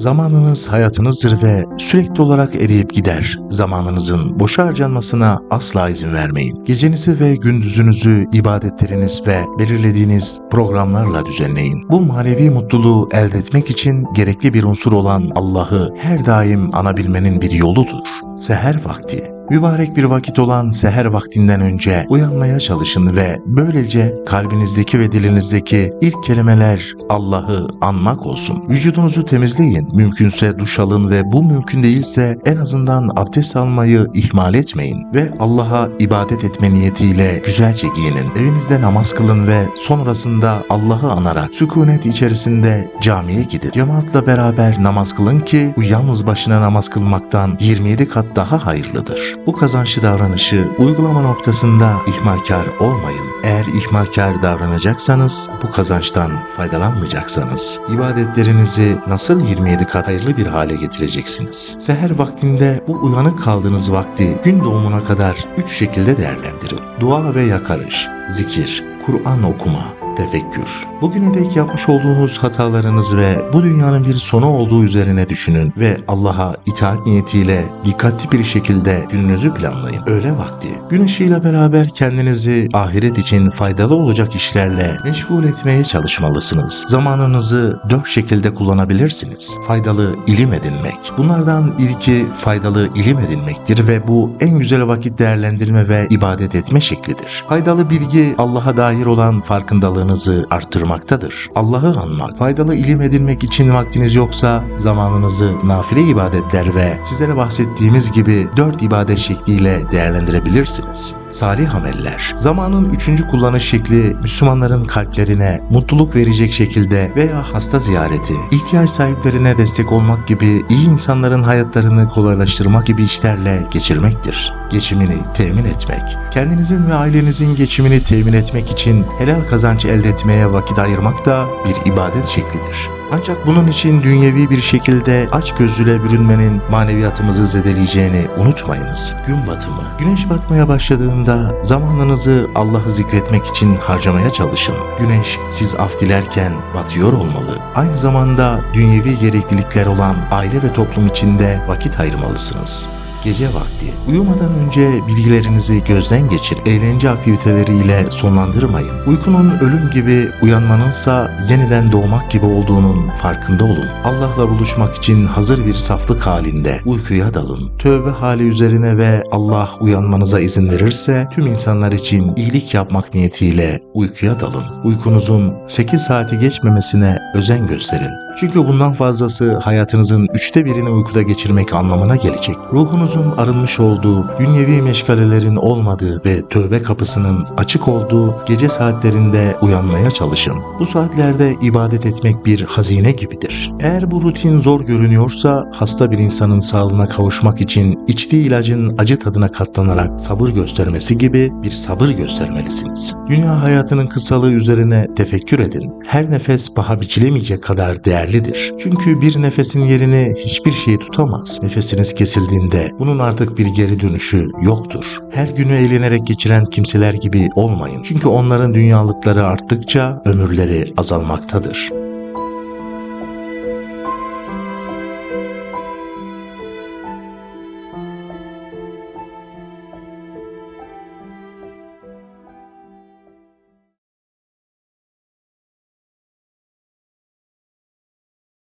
Zamanınız hayatınızdır ve sürekli olarak eriyip gider. Zamanınızın boşa harcanmasına asla izin vermeyin. Gecenizi ve gündüzünüzü ibadetleriniz ve belirlediğiniz programlarla düzenleyin. Bu manevi mutluluğu elde etmek için gerekli bir unsur olan Allah'ı her daim anabilmenin bir yoludur. Seher vakti. Mübarek bir vakit olan seher vaktinden önce uyanmaya çalışın ve böylece kalbinizdeki ve dilinizdeki ilk kelimeler Allah'ı anmak olsun. Vücudunuzu temizleyin, mümkünse duş alın ve bu mümkün değilse en azından abdest almayı ihmal etmeyin ve Allah'a ibadet etme niyetiyle güzelce giyinin. Evinizde namaz kılın ve sonrasında Allah'ı anarak sükunet içerisinde camiye gidin. Cemaatle beraber namaz kılın ki bu yalnız başına namaz kılmaktan 27 kat daha hayırlıdır. Bu kazançlı davranışı uygulama noktasında ihmalkar olmayın. Eğer ihmalkar davranacaksanız, bu kazançtan faydalanmayacaksanız, ibadetlerinizi nasıl 27 kat hayırlı bir hale getireceksiniz? Seher vaktinde bu uyanık kaldığınız vakti gün doğumuna kadar üç şekilde değerlendirin. Dua ve yakarış, zikir, Kur'an okuma, tefekkür. Bugüne dek yapmış olduğunuz hatalarınız ve bu dünyanın bir sonu olduğu üzerine düşünün ve Allah'a itaat niyetiyle dikkatli bir şekilde gününüzü planlayın. Öğle vakti. Gün ışığıyla beraber kendinizi ahiret için faydalı olacak işlerle meşgul etmeye çalışmalısınız. Zamanınızı dört şekilde kullanabilirsiniz. Faydalı ilim edinmek. Bunlardan ilki faydalı ilim edinmektir ve bu en güzel vakit değerlendirme ve ibadet etme şeklidir. Faydalı bilgi Allah'a dair olan farkındalığınızı arttırmaktadır. Allah'ı anmak, faydalı ilim edinmek için vaktiniz yoksa zamanınızı nafile ibadetler ve sizlere bahsettiğimiz gibi dört ibadet şekliyle değerlendirebilirsiniz. Salih ameller. Zamanın üçüncü kullanış şekli Müslümanların kalplerine mutluluk verecek şekilde veya hasta ziyareti, ihtiyaç sahiplerine destek olmak gibi iyi insanların hayatlarını kolaylaştırmak gibi işlerle geçirmektir. Geçimini temin etmek. Kendinizin ve ailenizin geçimini temin etmek için helal kazanç elde etmeye vakit ayırmak da bir ibadet şeklidir. Ancak bunun için dünyevi bir şekilde aç gözlüğe bürünmenin maneviyatımızı zedeleyeceğini unutmayınız. Gün batımı. Güneş batmaya başladığında zamanınızı Allah'ı zikretmek için harcamaya çalışın. Güneş siz af dilerken batıyor olmalı. Aynı zamanda dünyevi gereklilikler olan aile ve toplum içinde vakit ayırmalısınız. Gece vakti. Uyumadan önce bilgilerinizi gözden geçir. Eğlence aktiviteleriyle sonlandırmayın. Uykunun ölüm gibi, uyanmanınsa yeniden doğmak gibi olduğunun farkında olun. Allah'la buluşmak için hazır bir saflık halinde uykuya dalın. Tövbe hali üzerine ve Allah uyanmanıza izin verirse tüm insanlar için iyilik yapmak niyetiyle uykuya dalın. Uykunuzun 8 saati geçmemesine özen gösterin. Çünkü bundan fazlası hayatınızın üçte birini uykuda geçirmek anlamına gelecek. Ruhunuzun arınmış olduğu, dünyevi meşgalelerin olmadığı ve tövbe kapısının açık olduğu gece saatlerinde uyanmaya çalışın. Bu saatlerde ibadet etmek bir hazine gibidir. Eğer bu rutin zor görünüyorsa hasta bir insanın sağlığına kavuşmak için içtiği ilacın acı tadına katlanarak sabır göstermesi gibi bir sabır göstermelisiniz. Dünya hayatının kısalığı üzerine tefekkür edin. Her nefes paha biçilemeyecek kadar değerlidir. Çünkü bir nefesin yerini hiçbir şey tutamaz. Nefesiniz kesildiğinde bunun artık bir geri dönüşü yoktur. Her günü eğlenerek geçiren kimseler gibi olmayın. Çünkü onların dünyalıkları arttıkça ömürleri azalmaktadır.